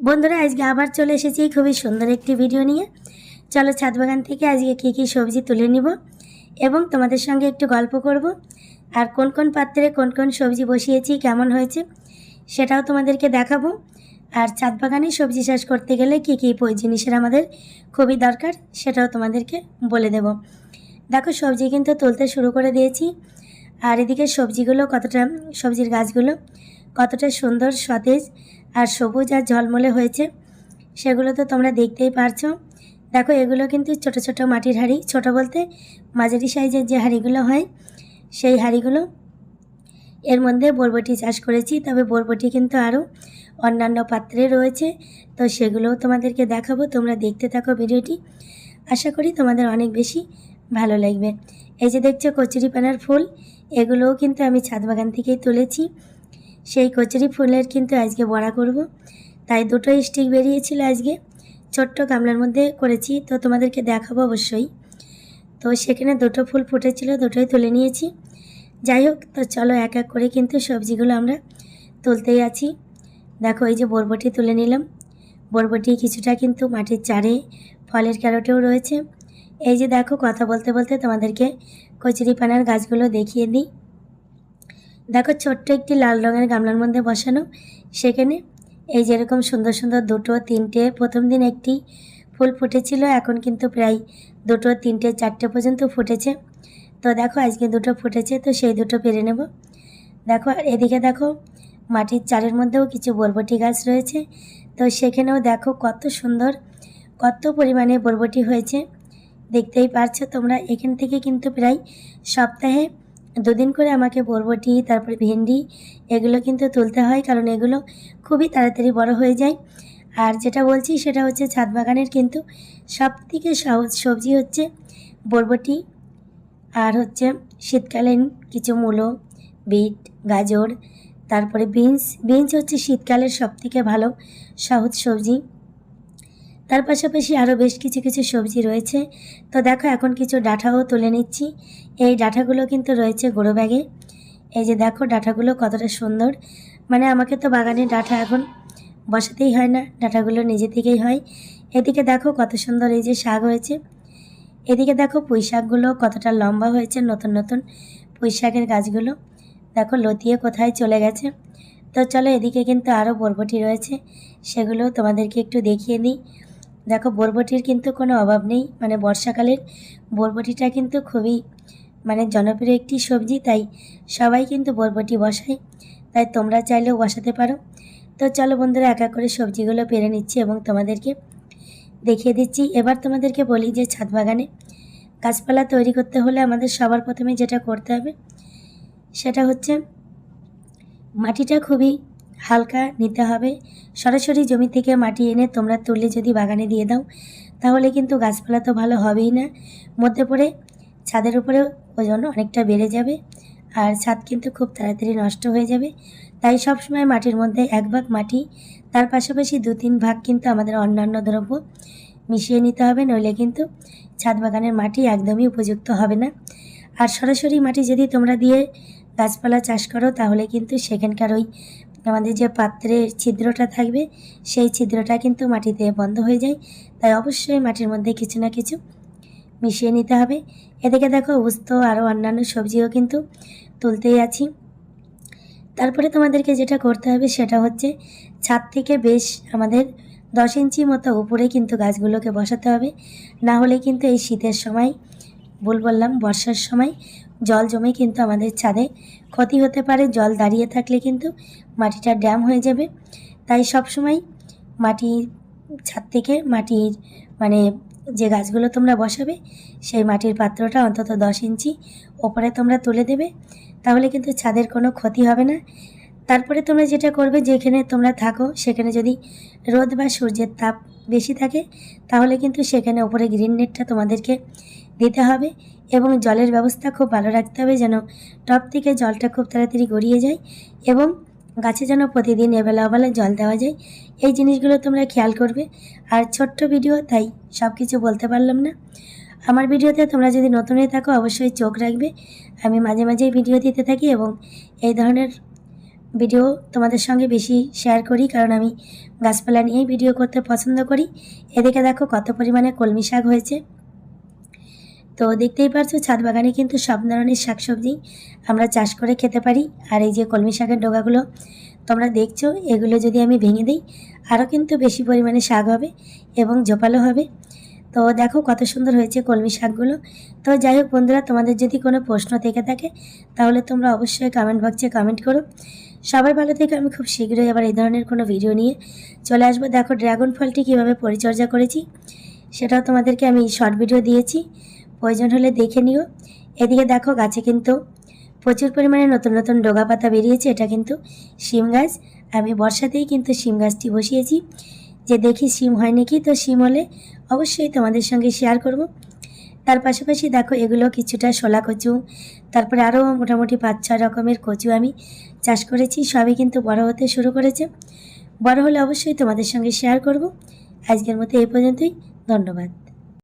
বন্ধুরা, আজকে আবার চলে এসেছি খুবই সুন্দর একটি ভিডিও নিয়ে। চলো ছাদ বাগান থেকে আজকে কী কী সবজি তুলে নিব এবং তোমাদের সঙ্গে একটু গল্প করব। আর কোন কোন পাত্রে কোন কোন সবজি বসিয়েছি, কেমন হয়েছে, সেটাও তোমাদেরকে দেখাবো। আর ছাদ বাগানে সবজি চাষ করতে গেলে কী কী জিনিসের আমাদের খুবই দরকার, সেটাও তোমাদেরকে বলে দেব। দেখো, সবজি কিন্তু তুলতে শুরু করে দিয়েছি। আর এদিকে সবজিগুলো কতটা, সবজির গাছগুলো কতটা সুন্দর সতেজ আর সবুজ আর ঝলমলে হয়েছে। সেগুলো তো তোমরা দেখতেই পারছ। দেখো, এগুলো কিন্তু ছোট ছোট মাটির হাঁড়ি। ছোট বলতে মাঝারি সাইজের যে হাঁড়িগুলো হয়, সেই হাঁড়িগুলো। এর মধ্যে বরবটি চাষ করেছি, তবে বরবটি কিন্তু আরও অন্যান্য পাত্রে রয়েছে। তো সেগুলোও তোমাদেরকে দেখাবো, তোমরা দেখতে থাকো ভিডিওটি। আশা করি তোমাদের অনেক বেশি ভালো লাগবে। এই যে দেখছ কচুরিপানার ফুল, এগুলোও কিন্তু আমি ছাদ বাগান থেকেই তুলেছি। সেই কচুরি ফুলের কিন্তু আজকে বড়া করব। তাই দুটো স্টিক বেরিয়েছিল আজকে। ছোট্ট গামলার মধ্যে করেছি, তো তোমাদেরকে দেখাবো অবশ্যই। তো সেখানে দুটো ফুল ফুটেছিল, দুটোই তুলে নিয়েছি। যাই হোক, তো চলো এক এক করে কিন্তু সবজিগুলো আমরা তুলতেই আছি। দেখো, এই যে বরবটি তুলে নিলাম। বরবটি কিছুটা কিন্তু মাটির চারে ফলের ক্যারটেও রয়েছে। এই যে দেখো, কথা বলতে বলতে তোমাদেরকে কচুরিপানার গাছগুলো দেখিয়ে দিই। দেখো ছোট্ট একটি লাল রঙের গামলার মধ্যে বসানো। সেখানে এই যেরকম সুন্দর সুন্দর দুটো, তিনটে, প্রথম দিন একটি ফুল ফুটেছিল, এখন কিন্তু প্রায় দুটো, তিনটে, চারটে পর্যন্ত ফুটেছে। তো দেখো আজকে দুটো ফুটেছে, তো সেই দুটো পেরে নেব। দেখো, আর এদিকে দেখো মাটির চারের মধ্যেও কিছু বরবটি গাছ রয়েছে। তো সেখানেও দেখো কত সুন্দর, কত পরিমাণে বরবটি হয়েছে। দেখতেই পারছ তোমরা, এখান থেকে কিন্তু প্রায় সপ্তাহে দুদিন করে আমাকে বরবটি, তারপরে ভেন্ডি, এগুলো কিন্তু তুলতে হয়, কারণ এগুলো খুবই তাড়াতাড়ি বড় হয়ে যায়। আর যেটা বলছি সেটা হচ্ছে ছাদ বাগানের কিন্তু সব থেকে সহজ সবজি হচ্ছে বরবটি আর হচ্ছে শীতকালীন কিছু মূলো, বিট, গাজর, তারপরে বিনস। বিনস হচ্ছে শীতকালের সব থেকে ভালো সহজ সবজি। তার পাশাপাশি আরও বেশ কিছু কিছু সবজি রয়েছে। তো দেখো, এখন কিছু ডাঁটাও তুলে নিচ্ছি। এই ডাঁটাগুলো কিন্তু রয়েছে গুঁড়ো ব্যাগে। এই যে দেখো, ডাঁটাগুলো কতটা সুন্দর। মানে আমাকে তো বাগানে ডাঁটা এখন বসাতেই হয় না, ডাঁটাগুলো নিজে থেকেই হয়। এদিকে দেখো, কত সুন্দর এই যে শাক হয়েছে। এদিকে দেখো, পুঁই শাকগুলো কতটা লম্বা হয়েছে, নতুন নতুন পুঁই শাকের গাছগুলো। দেখো, লতিয়ে কোথায় চলে গেছে। তো চলো, এদিকে কিন্তু আরও বরবটি রয়েছে, সেগুলো তোমাদেরকে একটু দেখিয়ে দিই। দেখো, বরবটির কিন্তু কোনো অভাব নেই। মানে বর্ষাকালের বরবটিটা কিন্তু খুবই মানে জনপ্রিয় একটি সবজি, তাই সবাই কিন্তু বরবটি বসায়। তাই তোমরা চাইলেও বসাতে পারো। তো চলো বন্ধুরা, একা করে সবজিগুলো পেরে নিচ্ছি এবং তোমাদেরকে দেখিয়ে দিচ্ছি। এবার তোমাদেরকে বলি যে ছাদ বাগানে গাছপালা তৈরি করতে হলে আমাদের সবার প্রথমে যেটা করতে হবে, সেটা হচ্ছে মাটিটা খুবই হালকা নিতে হবে। সরাসরি জমি থেকে মাটি এনে তোমরা তুলে যদি বাগানে দিয়ে দাও, তাহলে কিন্তু গাছপালা তো ভালো হবেই না। মধ্যে পড়ে ছাদের উপরে ওজন অনেকটা বেড়ে যাবে আর ছাদ কিন্তু খুব তাড়াতাড়ি নষ্ট হয়ে যাবে। তাই সবসময় মাটির মধ্যে এক ভাগ মাটি, তার পাশাপাশি দু তিন ভাগ কিন্তু আমাদের অন্যান্য দ্রব্য মিশিয়ে নিতে হবে, নইলে কিন্তু ছাদ বাগানের মাটি একদমই উপযুক্ত হবে না। আর সরাসরি মাটি যদি তোমরা দিয়ে গাছপালা চাষ করো, তাহলে কিন্তু সেখানকার ওই আমাদের যে পাত্রের ছিদ্রটা থাকবে, সেই ছিদ্রটা কিন্তু মাটিতে বন্ধ হয়ে যায়। তাই অবশ্যই মাটির মধ্যে কিছু না কিছু মিশিয়ে নিতে হবে। এদিকে দেখো উস্ত আরও অন্যান্য সবজিও কিন্তু তুলতেই আছি। তারপরে তোমাদেরকে যেটা করতে হবে সেটা হচ্ছে ছাদ থেকে বেশ আমাদের দশ ইঞ্চি মতো উপরে কিন্তু গাছগুলোকে বসাতে হবে। না হলে কিন্তু এই শীতের সময়, ভুল বললাম, বর্ষার সময় জল জমে কিন্তু আমাদের ছাদে ক্ষতি হতে পারে। জল দাঁড়িয়ে থাকলে কিন্তু মাটিটা ড্যাম হয়ে যাবে। তাই সব সময় মাটির ছাদ থেকে মাটির মানে যে গাছগুলো তোমরা বসাবে, সেই মাটির পাত্রটা অন্তত দশ ইঞ্চি ওপরে তোমরা তুলে দেবে। তাহলে কিন্তু ছাদের কোনো ক্ষতি হবে না। তারপরে তোমরা যেটা করবে, যেখানে তোমরা থাকো, সেখানে যদি রোদ বা সূর্যের তাপ বেশি থাকে, তাহলে কিন্তু সেখানে উপরে গ্রিন নেটটা তোমাদেরকে দিতে হবে এবং জলের ব্যবস্থা খুব ভালো রাখতে হবে যেন টপ থেকে জলটা খুব তাড়াতাড়ি গড়িয়ে যায় এবং গাছে যেন প্রতিদিন এবেলা ওবেলা জল দেওয়া যায়। এই জিনিসগুলো তোমরা খেয়াল করবে। আর ছোট্ট ভিডিও, তাই সব কিছু বলতে পারলাম না। আমার ভিডিওতে তোমরা যদি নতুন হয়ে থাকো, অবশ্যই চোখ রাখবে। আমি মাঝে মাঝেই ভিডিও দিতে থাকি এবং এই ধরনের ভিডিও তোমাদের সঙ্গে বেশি শেয়ার করি, কারণ আমি গাছপালা নিয়েই ভিডিও করতে পছন্দ করি। এদিকে দেখো কত পরিমাণে কলমি শাক হয়েছে। তো দেখতেই পারছ, ছাদ বাগানে কিন্তু সব ধরনের শাকসবজি আমরা চাষ করে খেতে পারি। আর এই যে কলমি শাকের ডগাগুলো তোমরা দেখছ, এগুলো যদি আমি ভেঙে দিই, আরও কিন্তু বেশি পরিমাণে শাক হবে এবং জোপালো হবে। তো দেখো কত সুন্দর হয়েছে কলমি শাকগুলো। তো যাই হোক বন্ধুরা, তোমাদের যদি কোনো প্রশ্ন থেকে থাকে, তাহলে তোমরা অবশ্যই কমেন্ট বক্সে কমেন্ট করো। সবাই ভালো থেকে, আমি খুব শীঘ্রই আবার এই ধরনের কোনো ভিডিও নিয়ে চলে আসব। দেখো ড্রাগন ফলটি কীভাবে পরিচর্যা করেছি, সেটাও তোমাদেরকে আমি শর্ট ভিডিও দিয়েছি। প্রয়োজন হলে দেখে নিও। এদিকে দেখো গাছে কিন্তু প্রচুর পরিমাণে নতুন নতুন ডোগা পাতা বেরিয়েছে, এটা কিন্তু শিম গাছ। আমি বর্ষাতেই কিন্তু শিম গাছটি বসিয়েছি। যে দেখি শিম হয় নাকি, তো শিম হলে অবশ্যই তোমাদের সঙ্গে শেয়ার করব। তার পাশাপাশি দেখো এগুলো কিছুটা শোলা কচু, তারপরে আরও মোটামুটি পাঁচ ছয় রকমের কচু আমি চাষ করেছি, সবই কিন্তু বড় হতে শুরু করেছে। বড় হলে অবশ্যই তোমাদের সঙ্গে শেয়ার করব। আজকের মতো এই পর্যন্তই, ধন্যবাদ।